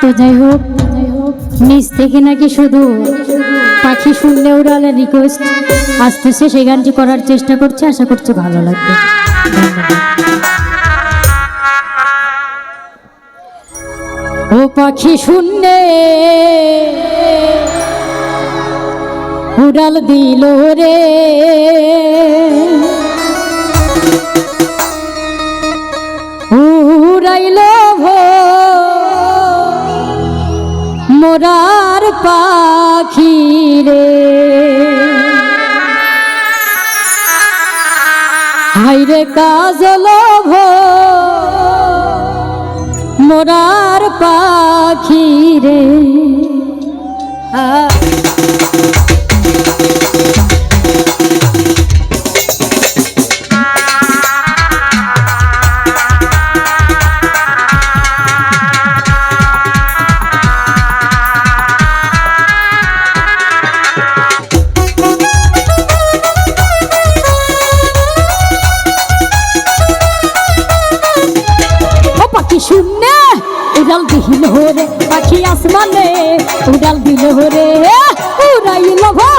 তো যাই হোক, নিচ থেকে নাকি শুধু পাখি শুনলে উড়ালে রিকোয়েস্ট আসতেছে সেই গানটি করার চেষ্টা করছে, আশা করছি ভালো লাগবে। ও পাখি শূন্যে উড়াল দিল রে। মোরার পাখি রে। হাইরে কাজল মোরার পাখি রে। আ আসমানে উড়াল দিল রে উড়াইল ভো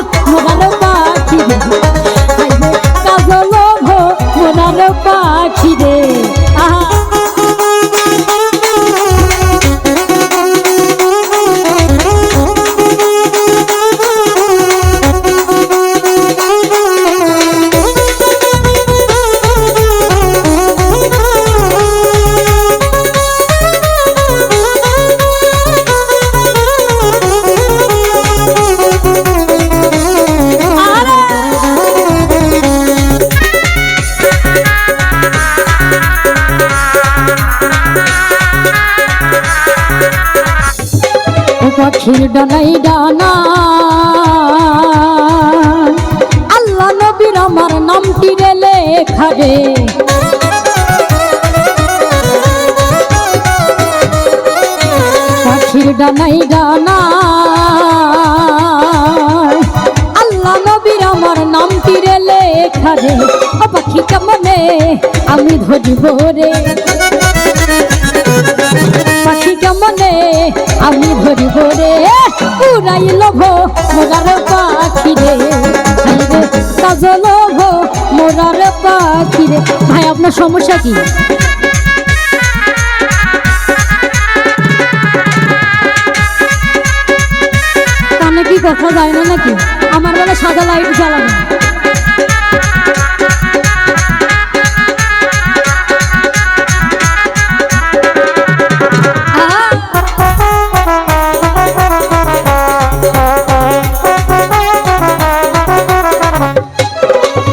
ডানাই ডানা আল্লাহ নবীর আমার নামটি রে লেখা রে? পাখির ডানাই ডানা আল্লাহ নবীর আমার নামটি রে লেখা রে? পাখি কেমনে আমি ধরিব রে? আমি ধরিব রে উড়াই লভ মোরার পাখি রে হাইরে কাজল ভো মোরার পাখি রে ভাই, আপনার সমস্যা কি? কানে কি কথা যায় না নাকি? আমার বেলা সাদা লাইট জ্বালানো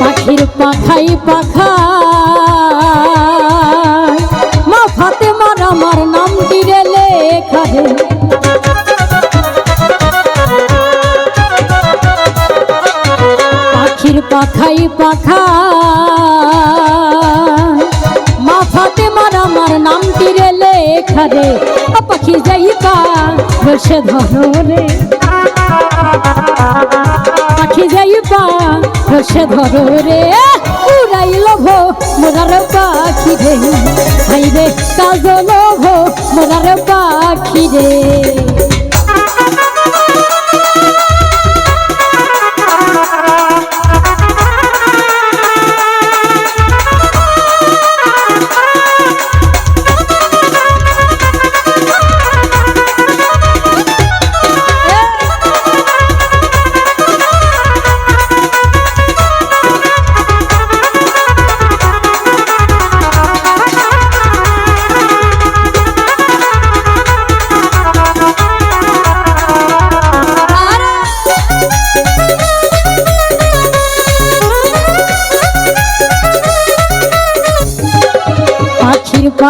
পাখির পাখাই পাখা। মা ফাতে মার আমার নাম দিলে লেখা রে পাখির পাখাই পাখা। মা ফাতে মার আমার নাম তীরে লেখা রে। পাখি যাইবা বসে ধরো রে। পাখি যাইবা বসে ধরো রে উড়াইল লভ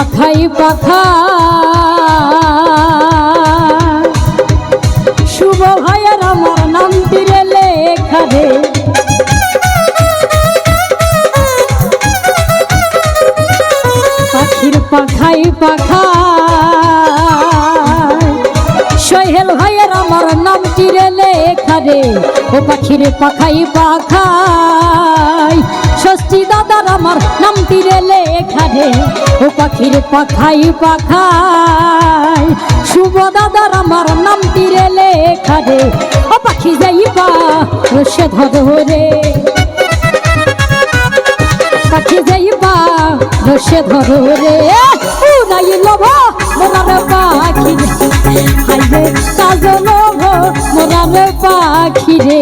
পাখাই পাখা। শুভ ভাইয়ের আমার নাম তীরে লেখা রে। পাখির পাখাই পাখা। সোহেল ভাইয়ের আমার নাম তীরে লেখা রে। ও পাখির পাখাই পাখাই, ষষ্ঠী দাদার আমার নাম তীরে লেখা রে। ও পাখির পাখাই পাখাই। শুভ দাদার আমার নাম তীরে লেখা রে। ও পাখি যাইবা রসে ধরে। পাখি যাইবা রসে ধরে। উড়াই লভ, মোরার পাখি হাইরে কাজ লভ, মোরার পাখি রে।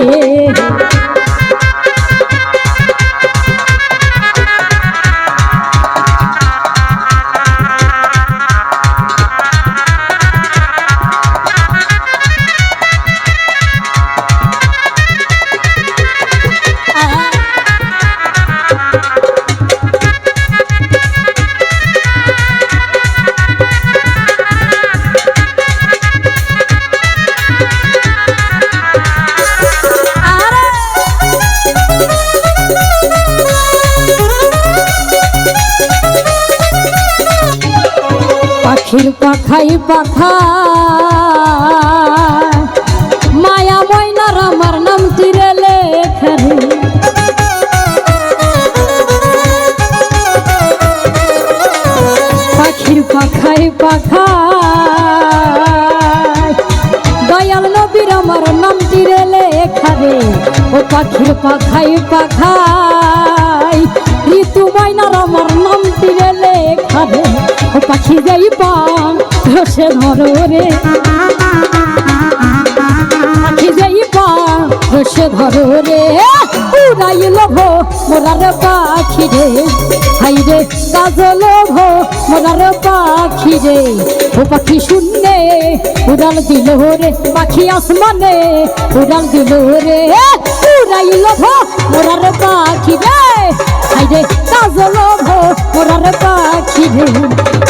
পাখির পাখাই পাখা। মায়া ময়নার আমার নাম তীরে লেখারে পাখির পাখাই পাখা। দয়াল নবীর আমার নাম তীরে লেখারে ও পাখির পাখাই পাখাই পাখি যাইবা, ধসে ধরো পাখি যাইবা, ধসে ধরো উড়াই লভ মোরার পাখি রে। হাই রে গাজ লভ মোরার পাখি রে। ও পাখি শূন্যে উড়াল দিল রে পাখি আসমানে। উড়াল দিল রে, উড়াই লভ মোরার পাখি রে। হাই রে গাজ লভ মোরার পাখি রে।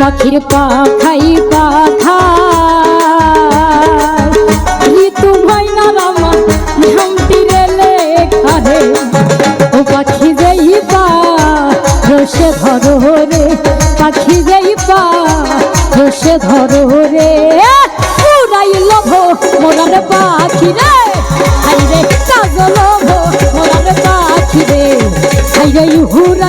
পাখির পাখাই পাখা। ঋতু ভাইনা রামা নাম তীরে লেখা রে। ও পাখি যাইবা রসে ধরো রে। পাখি যাইবা রসে ধরো রে। উড়াই লভ, মোরার পাখি রে। রে কাজ মোরার পাখি রে। রে